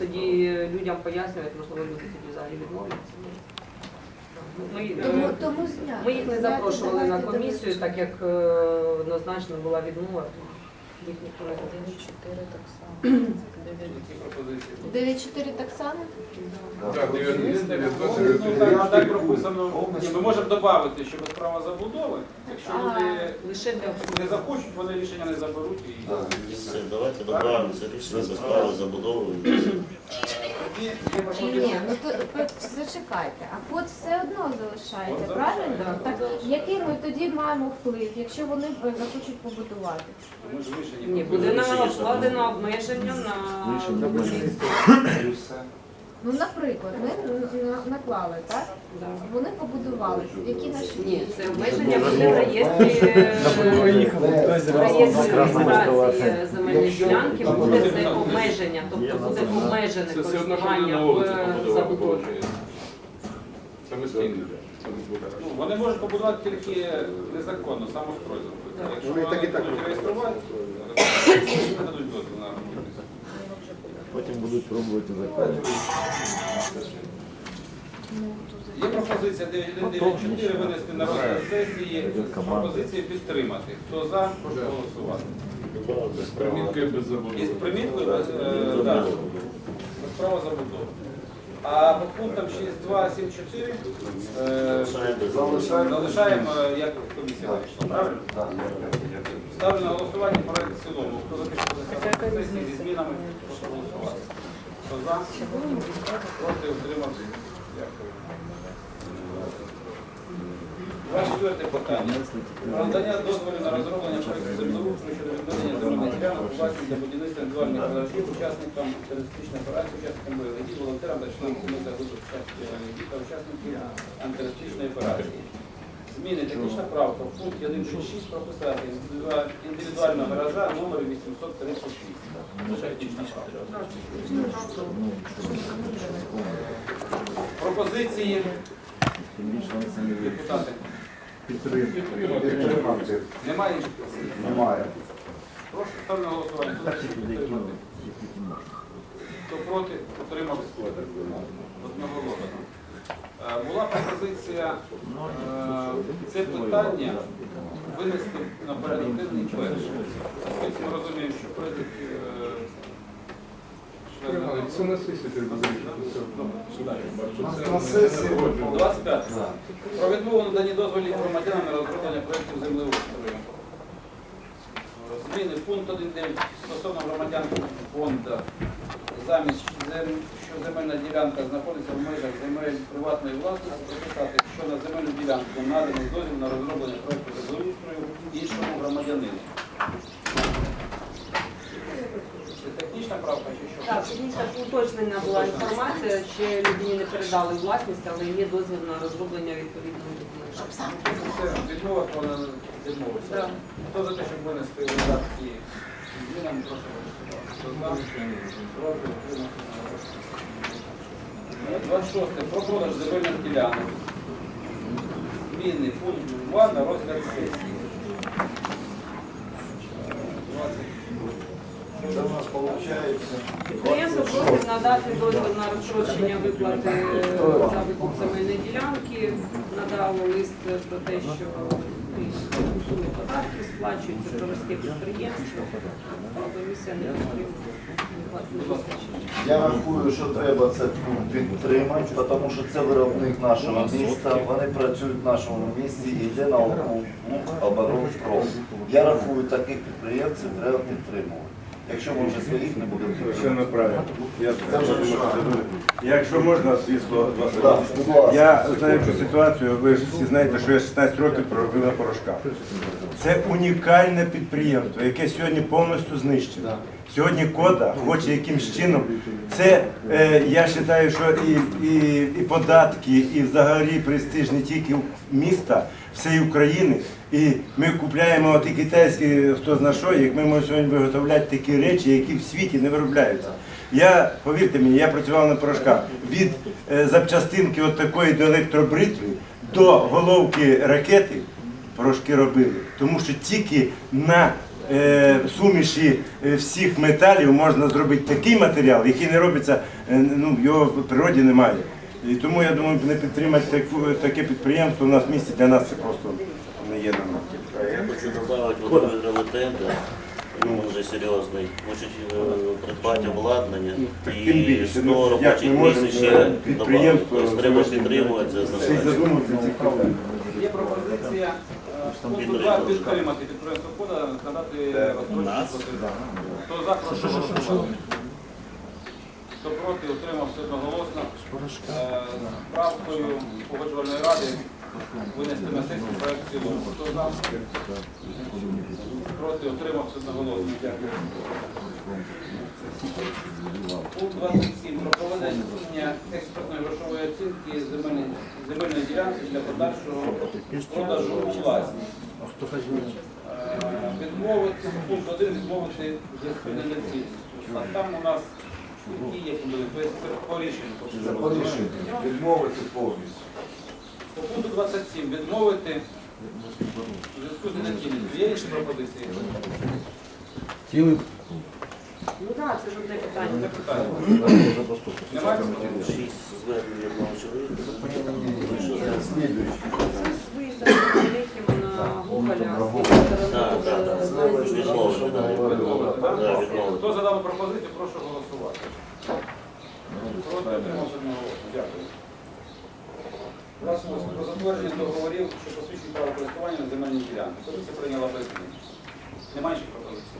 тоді людям пояснювати, можливо, люди тоді взагалі відмовляться. Ми, е, Тому, тому зняти. ми їх не запрошували на комісію, так як е, однозначно була відмова, то їх ніхто не запрошував. 4 так само. Пропозиції? 9-4 так само? Так, Ну, 9 Ну, так, так прописано. Ні, ми можемо додати, що без права забудови, якщо люди Лише для не захочуть, вони рішення не заберуть і Все, давайте добавимо це рішення без права забудови. є Ні, ну то то зачекайте, а код все одно залишається, Код правильно? залишається, Так який ми тоді маємо вплив, якщо вони захочуть побудувати? Ми ж рішення Ні, буде накладено обмеження на будівництво. Ну, наприклад, ми наклали, так? Да. Вони побудували. Які наші Ні, це обмеження буде в реєстрі е, в реєстрі реєстрації земельної ділянки буде це обмеження, тобто буде обмежене Це все одно, що вони користування на вулиці в побудували, забудові. виходить. Самостійно. Ну, вони можуть побудувати тільки незаконно, самострой зробити. Якщо Вони вони так і так будуть реєструвати, то не дадуть дозвіл на будівництво. Потім будуть пробувати закладати. Є пропозиція 994 винести на розгляд сесії. Пропозиції підтримати. Хто за, прошу голосувати. З приміткою без забудови. Із приміткою без, е, да, без права забудови. А по пунктам 6274 е, Залишаємо залишаємо, е, як комісія вирішила, правильно? Ставлю на голосування проект в цілому. Хто за те, що сесії зі змінами, прошу голосувати. Хто за? Проти утримався. Дякую. Четверте питання. Про надання дозволів на розроблення проєкту землеустрою щодо відведення земельних ділянок власність для будівництва індивідуальних гаражів учасникам терористичної операції, учасникам бойових дій, волонтерам та членам сімей загиблих учасників дій та учасників антитерористичної операції. Зміни технічна правка в пункті 1.6 прописати індивідуа- індивідуального гаража номер 838. Лише технічна правка. Пропозиції депутати. Підтримати. Немає інших? Немає. Прошу ставлю на голосування. Хто проти, утримався. Одноголосно. Е, Була пропозиція е, це питання винести на порядок денний перше. Ми розуміємо, що перелік е, Це на сесії треба вирішити. На сесії. 25. Про відмову надані дозволів громадянам на розроблення проєктів землеустрою. Зміни пункт 1.9 стосовно громадян фонду замість що земельна ділянка знаходиться в межах земель приватної власності, прописати, що на земельну ділянку наданий дозвіл на розроблення проєкту землеустрою іншому громадянину. Це технічна правка чи що? Так, уточнена була інформація, ще людині не передали власність, але є дозвіл на розроблення відповідного документу. Це відмова, то вона відмовиться. Да. Хто за те, щоб винести в редакції зі змінами, прошу голосувати. Хто? Проти, утримався. 26. Про продаж земельних ділянок. Зміни пункт 2 на розгляд сесії. Це у нас виходить. Підприємство просить надати дозвіл на розстрочення виплати за викуп земельної ділянки. Надало лист про те, що ну, суми податків сплачується товариське підприємство. Комісія не підтримує. Я рахую, що треба це пункт підтримати, тому що це виробник нашого міста. Вони працюють в нашому місті і йде на оборонпром. Я рахую, таких підприємців треба підтримувати. Якщо ми вже своїх не будемо. Я це дуже- Якщо можна, ласка. Я знаю цю ситуацію, ви ж всі знаєте, що я 16 років проробив на порошках. Це унікальне підприємство, яке сьогодні повністю знищено. Сьогодні кода хоче якимсь чином. Це е, я вважаю, що і, і, і податки, і взагалі престиж не тільки міста, всієї України. І ми купляємо ті китайські хто зна що, як ми можемо сьогодні виготовляти такі речі, які в світі не виробляються. Я, повірте мені, я працював на порошках від е, запчастинки от такої до електробритви до головки ракети порошки робили. Тому що тільки на е, суміші е, всіх металів можна зробити такий матеріал, який не робиться, е, ну, його в природі немає. І тому я думаю, не підтримати таку- таке підприємство у нас в місті для нас це просто нормально. Я хочу добавити вот гідрометенда, ну, вже серйозний. Хочуть е, придбати обладнання і більше, 100 ну, робочих місць е, ще підприємство добавити. Тобто треба підтримувати це. Є пропозиція е, пункту 2 підтримати підприємство кода, надати розстрочку. Хто за, прошу голосувати. Хто проти, утримався одноголосно. Е, З правкою погоджувальної ради винести на сесію проект. Хто за? Проти, утримався одноголосно. Дякую. Пункт 27. Про проведення експертної грошової оцінки земельної, земельної ділянки для подальшого продажу у власність. Е, Відмовити, пункт 1 відмовити в зв'язку з. А там у нас які є були, це по рішенню. Це по рішенню. Відмовити повністю. По пункту 27 відмовити в зв'язку з недоцільністю. Є інші пропозиції? Ну так, це ж одне питання. Питання. Немає пропозицій? Шість звернень одного чоловіка. Ну, це? Слідуючий. Це на Гоголя, з Так, так, так. сторони Відмовити, так. Відмовити, так? Да, відмовити. Хто задав пропозицію, прошу голосувати. Проти отримався одноголосно. Дякую. Власне, про затвердження договорів, що посвідчують право користування на земельній ділянці. Комісія прийняла без змін. Немає інших пропозицій?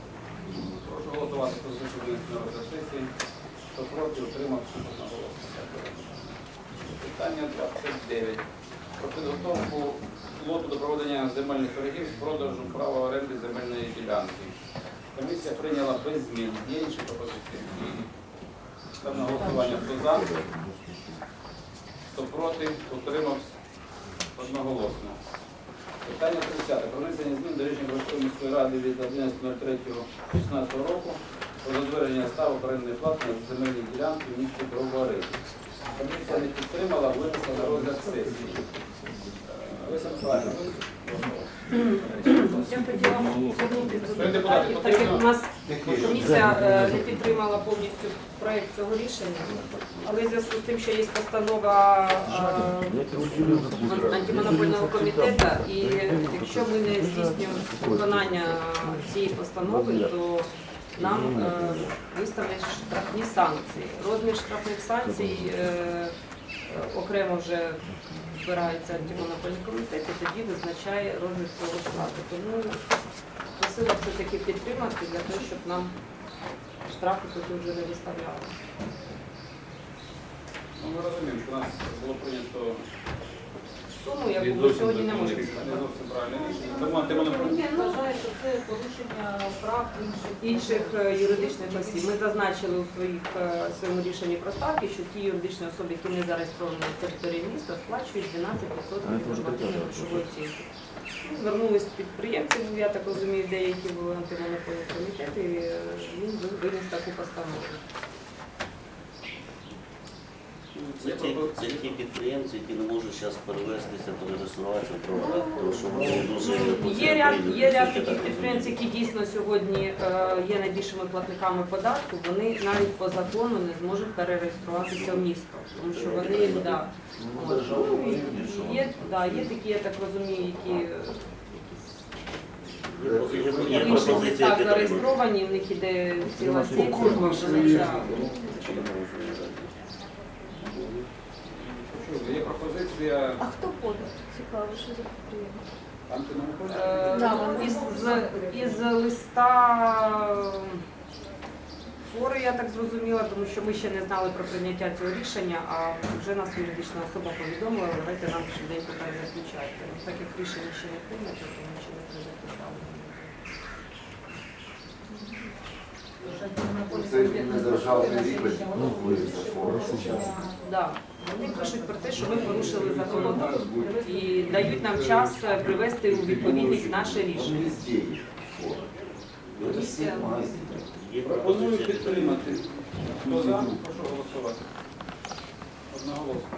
Прошу голосувати, за винести на сесії. Хто проти, отримався одноголосно. Дякую. Питання 29. Про підготовку лоту до проведення земельних торгів з продажу права оренди земельної ділянки. Комісія прийняла без змін. Є інші пропозиції? Ставлю на голосування. Хто за? Хто проти? Утримався? Одноголосно. Питання 30. Про внесення змін до рішення Городської міської ради від 11.03.16 року про затвердження ставок орендної плати на земельні ділянки в місті Бровари. Комісія не підтримала, винесла на розгляд сесії. Е, Лариса Миколаївна, Я хотіла звернути до депутатів, так як у нас комісія е, не підтримала повністю проект цього рішення, але в зв'язку з тим, що є постанова е, антимонопольного комітету, і якщо ми не здійснюємо виконання цієї постанови, то нам е, виставлять штрафні санкції. Розмір штрафних санкцій окремо вже збирається антимонопольний комітет і тоді визначає розмір цього штрафу. Тому просила все-таки підтримати для того, щоб нам штрафи тут вже не виставляли. ну, ми розуміємо, що у нас було прийнято Суму, яку ми сьогодні не можемо рішення. Тому антимонопольний Я вважаю, що це порушення прав інших, е, юридичних осіб. Ми зазначили у своїх е, своєму рішенні про ставки, що ті юридичні особи, які не зареєстровані на території міста, сплачують 12% від нормативної грошової оцінки. Ну, Звернулись підприємці, ну, я так розумію, деякі були антимонопольні комітети, і е, він виніс таку постанову. Це ті, це ті підприємці, які не можуть зараз перевестися, перереєструватися в проводах, тому що вони дуже Є ряд, є ряд таких підприємців, які дійсно сьогодні е, є найбільшими платниками податку. Вони навіть по закону не зможуть перереєструватися в місто, тому що вони да, от, ну, і є, да, є такі, я так розумію, які е, Є, є, є в інших пропозиція містах підтримати. зареєстровані, в них іде ціла сесія. Почули, Пропозиція А хто подав? Цікаво, що за підприємство? Е, Да, із, із листа фори, я так зрозуміла, тому що ми ще не знали про прийняття цього рішення, а вже нас юридична особа повідомила, давайте нам швиденько так заключайте. Ну, Так як рішення ще не прийнято, то ми ще не заключали. Це не державний рівень, ну, форма зараз. Да. Вони пишуть про те, що ми порушили закон і дають нам час привести у відповідність наше рішення. Пропоную підтримати. Хто за? Прошу голосувати. Одноголосно.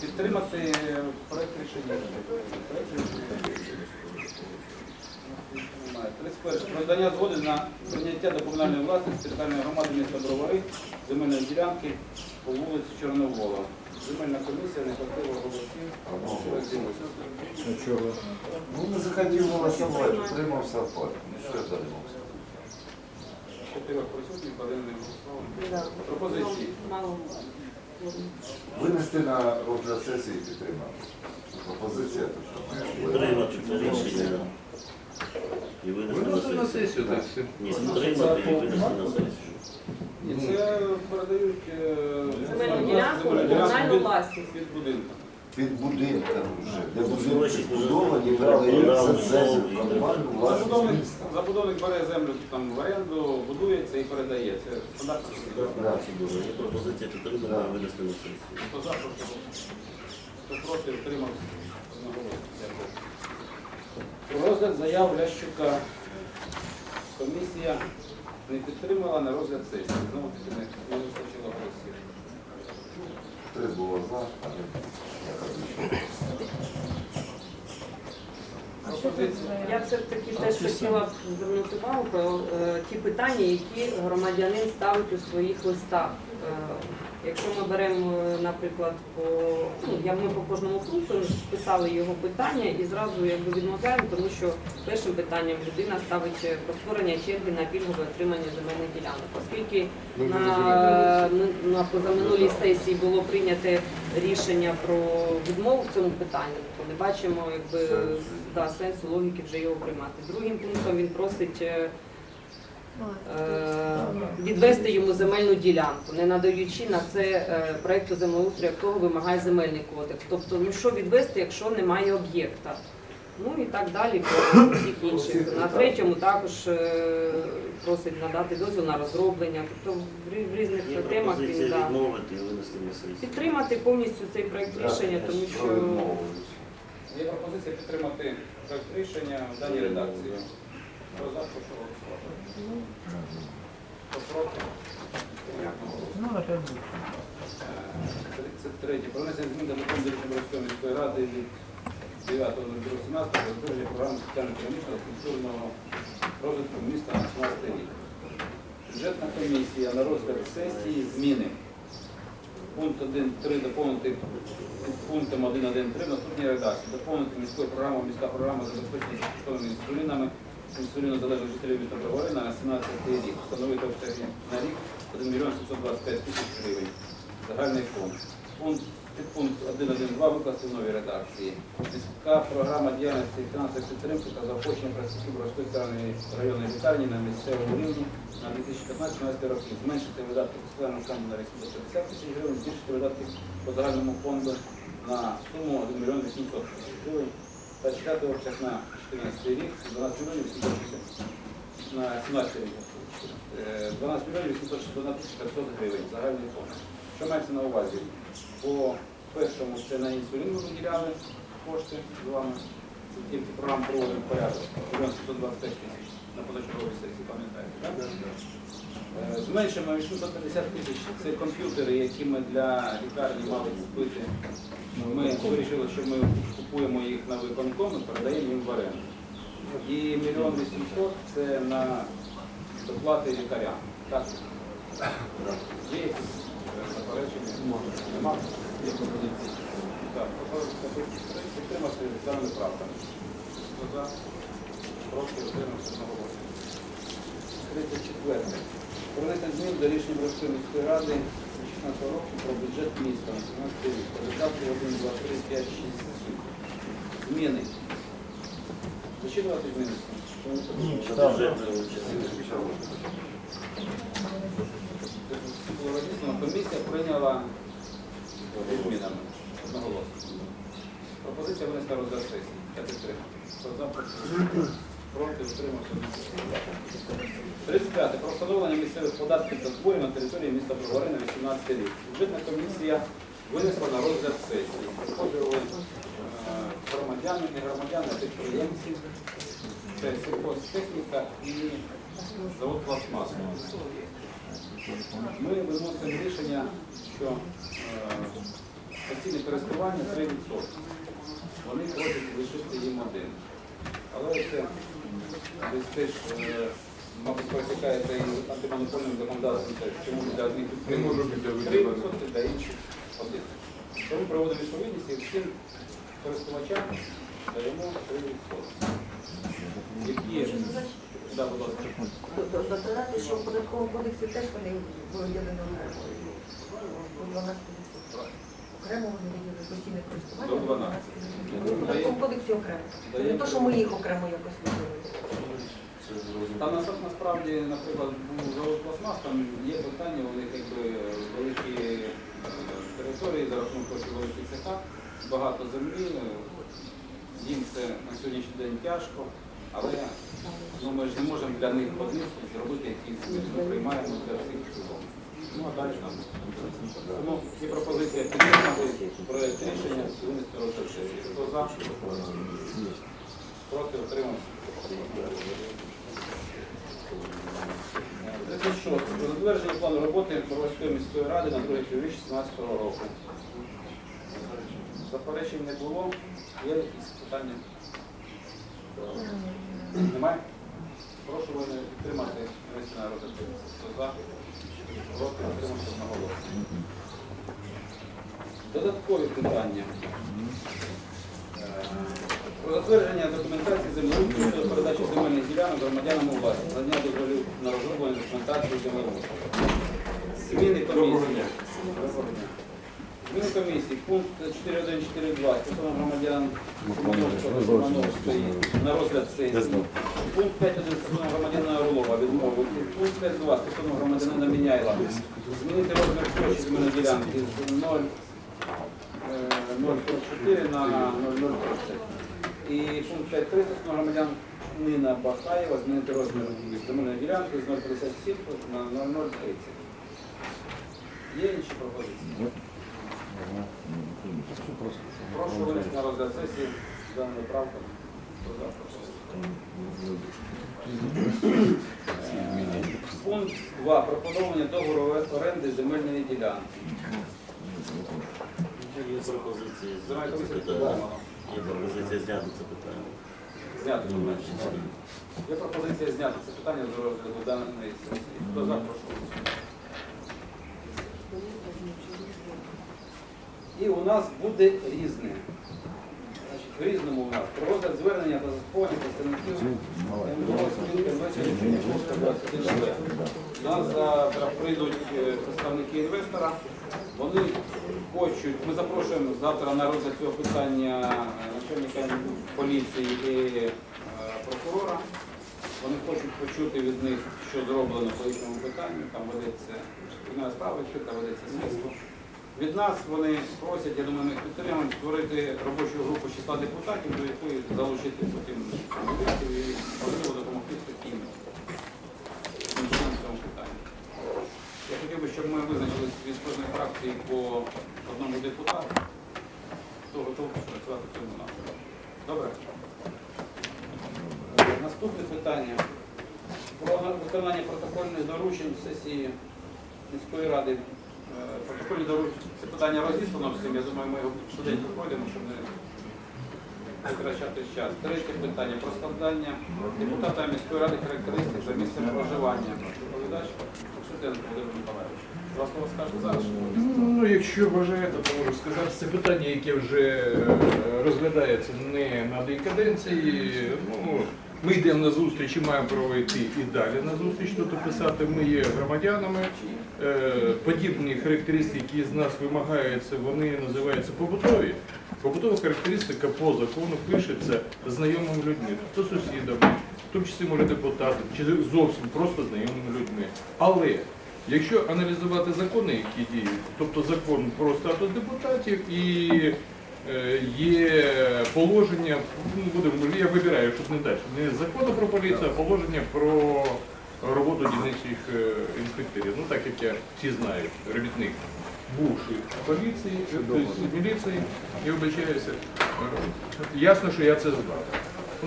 Підтримати. Проект рішення. Немає. 31. Про надання згоди на прийняття до комунальної власності територіальної громади міста Бровари земельної ділянки по вулиці Чорновола. Земельна комісія не хватило голосів. Ну не захотів голосувати, утримався в парку. Ну що я далі? Чотирьох присутніх, один не голосував. Пропозиції. Винести на розгляд сесії підтримати. Пропозиція, то що ми Підтримати це рішення і винести на сесію. так все. Ні, підтримати і винести на сесію. І це передають е, Земельну ділянку, земельну комунальну під- власність. Під будинком. Під будинком вже. Де будинки збудовані, продали, передається це комунальну Забудовник, забудовник бере землю там в оренду, будується і передає. Це стандартна процедура. Стандартна. Є пропозиція підтримати і винести на сесію. Хто за. Хто проти, утримався. Одноголосно. Дякую. Розгляд заяв Лящука. Комісія не підтримала на розгляд сесії. Знову таки не вистачило голосів. Три було за, а не. Я все-таки теж хотіла б звернути увагу про е, ті питання, які громадянин ставить у своїх листах. Якщо ми беремо, наприклад, по ну, я ми по кожному пункту писали його питання і зразу якби відмовляємо, тому що першим питанням людина ставить е, про створення черги на пільгове отримання земельних ділянок, оскільки на, на позаминулій сесії було прийняте рішення про відмову в цьому питанні, то не бачимо якби да, сенсу логіки вже його приймати. Другим пунктом він просить е, відвести йому земельну ділянку, не надаючи на це е, проекту землеустрою, як того вимагає земельний кодекс. Тобто, ну що відвести, якщо немає об'єкта. Ну і так далі по всіх інших. На третьому також е, просить надати дозвіл на розроблення. Тобто в різних Є темах він да. відмовити підтримати повністю цей проект рішення, тому Що що? Є пропозиція підтримати проект рішення в даній редакції. Хто за, прошу голосувати. Хто проти? Дякую. Е, 33. Про внесення змін до закону Дорічної міської ради від 9.17 про затвердження програми соціально-економічного культурного розвитку міста на 17 рік. Бюджетна комісія на розгляд сесії зміни. Пункт 1.3 доповнити пунктом 1.1.3 наступній редакції. Доповнити міською програмою міська програма забезпечення інсулінами інсуліну залежних жителів міста Бровари на 17 рік. Встановити обсяги на рік 1 мільйон 725 тисяч гривень. Загальний фонд. Пункт Підпункт 1.1.2 викласти в новій редакції. Міська програма діяльності фінансової підтримки та заохочення працівників сторони районної лікарні на місцевому рівні на 2015-2017 роки. Зменшити видатки по складному фонду на 850 тисяч гривень, збільшити видатки по загальному фонду на суму 1 мільйон 800 тисяч гривень та читати на 14 рік 12 мільйонів 860 на 17 рік. Е, 12 мільйонів 861 тисяч 500 гривень загальний фонд. Що мається на увазі? По першому це на інсулін ми виділяли кошти з вами. Це тільки програм проводимо порядок. Мільйон 725 тисяч на подачковій сесії, пам'ятаєте, так? Зменшимо 850 тисяч. Це комп'ютери, які ми для лікарні мали купити. Ми вирішили, що ми купуємо їх на виконком і передаємо їм в оренду. І мільйон 800 це на доплати лікарям. Так? Є якісь е, заперечення? Нема? Є пропозиції? Так, підтримати даними правками. Хто за? Проти утримався одноголосно. 34. Про внесення змін до рішення Бровської міської ради 16 року про бюджет міста на 17 рік. Видатки 1, 2, 3, 5, 6, 7. Зміни. Зачитувати зміни? Бюджетна частина. Комісія прийняла зі змінами одноголосно. Пропозиція винесена розгляд сесії. Я підтримую. Проти? Утримався. 35. Про встановлення місцевих податків та зборів на території міста Бровари на 18 рік. Бюджетна комісія винесла на розгляд сесії. Приходили е, громадяни, не громадяни, а підприємці. Це сільхозтехніка і завод пластмас. Ми виносимо рішення, що е, постійне користування 3%. Вони просять лишити їм один. Але це десь теж, е, мабуть, протикається і антимонопольним законодавством теж, чому для одних підприємств 3%, для інших 1%. Тому проводимо відповідність і всім користувачам даємо 3%. Які є? Да, будь ласка. Додати, що в податковому кодексі теж вони виділені окремо. Окремо вони виділили постійне користування. До 12. 12 Ну, В податковому кодексі окремо. Не те, що ми їх окремо якось виділили. Там насправді, насправді, наприклад, був завод пластмас, там є питання, у них якби великі е, території за рахунок того, що великі цеха, багато землі. е, Їм це на сьогоднішній день тяжко, але ну, ми ж не можемо для них одних зробити якісь ми приймаємо для всіх цілому. Ну а далі там. Тому є пропозиція підтримати проєкт рішення винести розгляд. Хто за? Проти отримався. 36. Про затвердження плану роботи Боровської міської ради на 2 півріччя 2017 року. Заперечень не було. Є якісь питання? Немає? Прошу мене підтримати винести на розгляд. Хто за? Проти отримався одноголосно. Додаткові питання. Про затвердження документації землеустрою щодо передачі земельних ділянок громадянам у власність, надання дозволів на розроблення документації землеустрою. Зміни комісії. Доброго дня. Зміни комісії. Пункт 4142 стосовно громадян Симоновського Симоновської на розгляд сесії. Пункт 5.1 стосовно громадянина Орлова відмовити. Пункт 5.2 стосовно громадянина Міняйла. Змінити розмір площі земельної ділянки з 0 0,44 на 0,030. І пункт 5.3 стосовно громадян Нина Бахаєва змінити розмір земельної ділянки з 0,57 на 0,030. Є інші пропозиції? Прошу винести на розгляд сесії за, прошу. Е, Пункт 2. Пропонування договору оренди земельної ділянки. Є пропозиції зняти це питання. Є пропозиція зняти це питання. Зняти питання. Є пропозиція зняти це питання з розгляду даної сесії. Хто за, прошу. І у нас буде різне. Значить, в різному у нас розгляд звернення та заспокоєння представників МВО спілки «Інвестор У нас завтра прийдуть е, представники інвестора. Вони хочуть, ми запрошуємо завтра на розгляд цього питання е, начальника поліції і е, прокурора. Вони хочуть почути від них, що зроблено по їхньому питанню. Там ведеться кримінальна справа, відкрита ведеться слідство. Від нас вони просять, я думаю, ми підтримуємо, створити робочу групу з числа депутатів, до якої залучити потім і можливо допомогти з таким чином в цьому питанні. Я хотів би, щоб ми визначились від кожної фракції по одному депутату, хто готовий працювати в цьому напрямку. Добре? Наступне питання. Про виконання протокольних доручень сесії міської ради. Е, Протокольні доручення, це питання розіслано всім, я думаю, ми його швиденько пройдемо, щоб не витрачати час. Третє питання про складання депутата міської ради характеристик за місцем проживання. Доповідач Шутенко Володимир Миколаївич. Скажете зараз. Ну, якщо бажаєте, то можу сказати, це питання, яке вже е, розглядається не на одній каденції. Ну, ми йдемо на зустріч і маємо право йти і далі на зустріч тут писати. Ми є громадянами. Е, Подібні характеристики, які з нас вимагаються, вони називаються побутові. Побутова характеристика по закону пишеться знайомими людьми, то сусідами, в тому числі може депутатом, чи зовсім просто знайомими людьми. Але Якщо аналізувати закони, які діють, тобто закон про статус депутатів і е, є положення, ну, будемо, я вибираю, щоб не далі, не закону про поліцію, а положення про роботу дільничих е, інспекторів. Ну так як я всі знають, робітник бувший поліції, тобто міліції, я вибачаюся. Е, Ясно, що я це знав.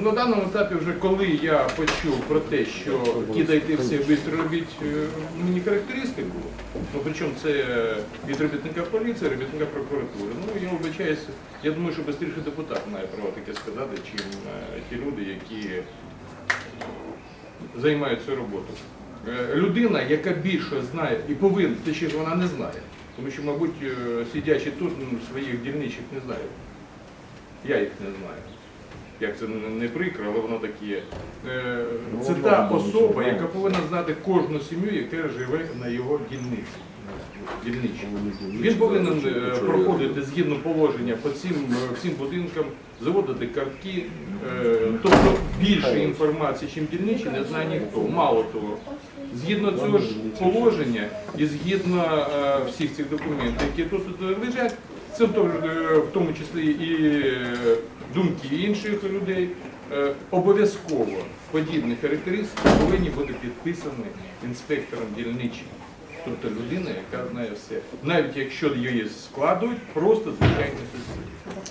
На даному етапі, вже коли я почув про те, що кидайте все, швидко робіть е, мені характеристику, ну причому це від робітника поліції, робітника прокуратури. Ну я вибачаюся, я думаю, що швидше депутат має право таке сказати, чим е, ті люди, які займають цю роботу. Е, Людина, яка більше знає і повинна, точніше вона не знає. Тому що, мабуть, сидячи тут, ну, своїх дільничих не знаю. Я їх не знаю. Як це не- прикро, але воно таке. є. Е, Це та особа, яка повинна знати кожну сім'ю, яка живе на його дільниці. Дільничі. Він повинен е, проходити згідно положення по цим е, всім будинкам, заводити картки. Тобто більше інформації, чим дільничі, не знає ніхто. Мало того, згідно цього ж положення і згідно всіх цих документів, які тут лежать, це в тому, числі і думки інших людей. е, Обов'язково подібні характеристики повинні бути підписані інспектором дільничим. Тобто людина, яка знає все. Навіть якщо її складують, просто звичайний сусід.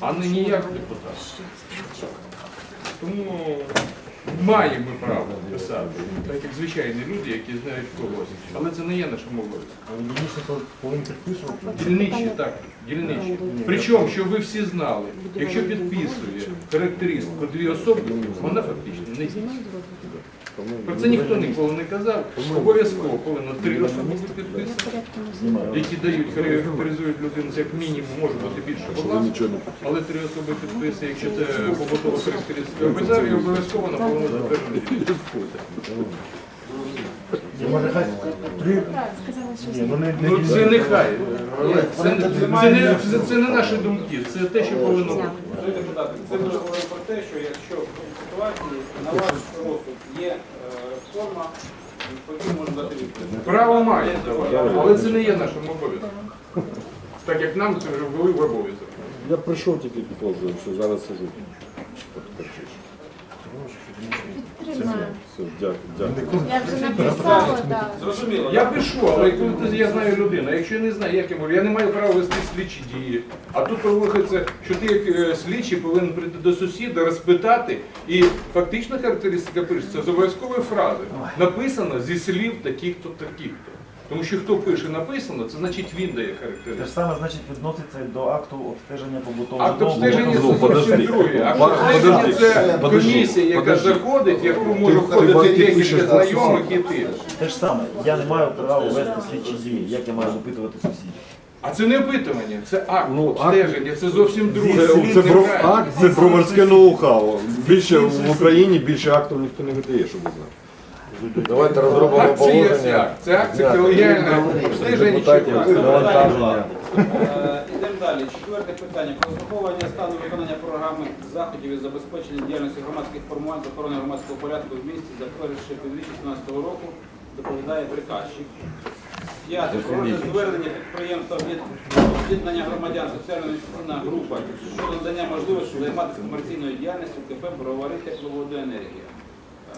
А не ніяк депутат. Тому маємо право писати, так як звичайні люди, які знають когось. Але це не є повинен підписувати. Дільничі, так, дільничі. Причому, щоб ви всі знали, якщо підписує характеристику дві особи, вона фактично не дійсна. Про це ніхто ніколи не казав. Обов'язково повинно три особи бути підписані, які дають, характеризують людину, як мінімум може бути більше. Була, але три особи підписує, якщо це побутова характеристика обов'язково, і обов'язково вона повинна затверджувати. Може хай три. Ну це нехай. Це, не- це, не, це, це не наші думки, це те, що повинно бути. Це про те, що якщо ситуації на ваш розсуд є е, форма, відповідно можна дати відповідь. Право має, але це не є нашим обов'язком. Так як нам це вже ввели в обов'язок. Я прийшов тільки підтверджую, що зараз сижу. От кричиш. Все, дякую, дякую. Я вже написала, так. Зрозуміло. Я пишу, але коли ти- я знаю людину, якщо я не знаю, як я можу, я не маю права вести слідчі дії. А тут виходить, що ти як е, слідчий повинен прийти до сусіда, розпитати, і фактична характеристика пишеться з обов'язкової фрази. Написано зі слів таких-то, таких-то. Тому що хто пише написано, це значить він дає Те ж саме значить відноситься до акту обстеження побутового Акт дому. обстеження це Ну, зовсім подожди. друге. Акт обстеження подожди, це подожди, комісія, яка подожди. заходить, в яку може ти входити декілька знайомих і ти. Те ж саме, я не маю права вести слідчі дії, як я маю опитувати сусідів. А це не опитування, це акт Ну, акт- обстеження, це зовсім друге. Це, це, про, акт, це про морське ноу-хау. Більше в Україні більше актів ніхто не видає, щоб ви знали. Давайте розробимо Акт це положення. акт. Це акт, це колегіальне обстеження. Чи навантаження. Е, Ідемо далі. Четверте питання. Про заслуховування стану виконання програми заходів із забезпечення діяльності громадських формувань з охорони громадського порядку в місті за перше півріччя 2017 року доповідає приказчик. П'яте. Про розгляд звернення підприємства «Об'єд- об'єднання громадян соціальна інвестиційна група щодо надання можливості займатися комерційною діяльністю КП «Бровари тепловодоенергія».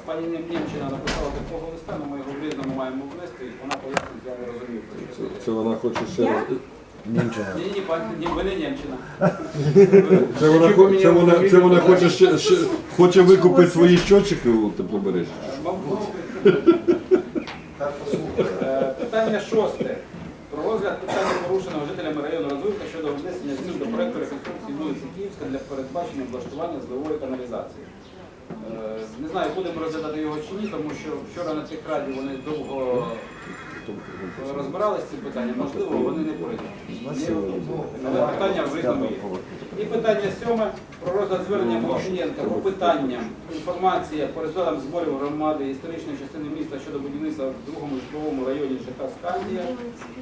Пані Нємчина написала такого листа, але ми його в різному маємо внести, і вона пояснить, я не розумію. це. Це вона хоче ще раз. Німчина. Ні, ні, пані, ні, ви не Нємчина. Це вона, хо- це вона, це вона хоче ще, ще хоче викупити свої щотчики у теплобережжі. Е, Питання шосте. Про розгляд питання порушеного жителями району Розвилка щодо внесення змін до проекту реконструкції вулиці Київська для передбачення облаштування зливової каналізації. Е, Не знаю, будемо розглядати його чи ні, тому що вчора на тих раді вони довго розбиралися з цим питанням, можливо, вони не прийдуть. Але питання в різному є. І питання сьоме про розгляд звернення Мовченка по питанням інформація по результатам зборів громади історичної частини міста щодо будівництва в другому житловому районі ЖК Скандія,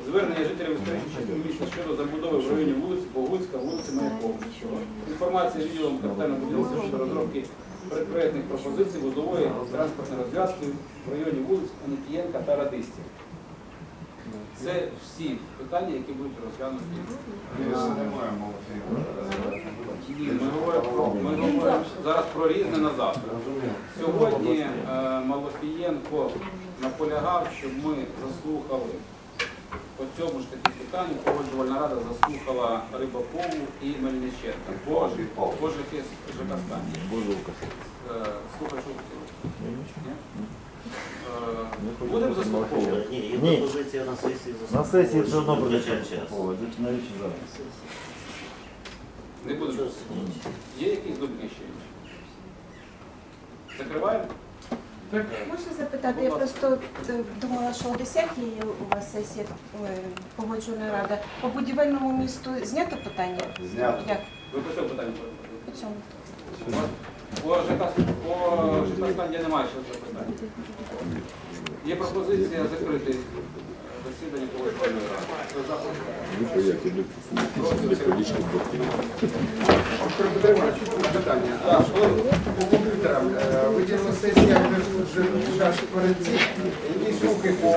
звернення жителів історичної частини міста щодо забудови в районі вулиці Богуцька, вулиці Маяковського. Інформація відділом капітального будівництва щодо розробки предпроектних пропозицій вузлової транспортної розв'язки в районі вулиць Анікієнка та Радистів. Це всі питання, які будуть розглянуті. Ні, ми говоримо ми говоримо зараз про різне на завтра. Сьогодні е, Малофієнко наполягав, щоб ми заслухали по цьому ж таки питанні погоджувальна рада заслухала Рибакову і Мельниченка по ЖК ЖК станції. Е, Слухай, що хотіли? Е, Будемо заслуховувати? Ні, є Ні. пропозиція на сесії На сесії все одно буде час. Навіщо зараз? Не будемо. Є якісь думки ще? Закриваємо? Можна запитати? Я просто е, думала, що о 10-й у вас сесія е, погоджувальна рада. По будівельному місту знято питання? Знято. Як? Ви по цьому питанню По цьому? По станції немає ще запитань. Є пропозиція закрити засідання погоджувальної ради. Хто за, проти? Віктор Петрович, питання. По комп'ютерам виділена сесія вже перед цим. слухи по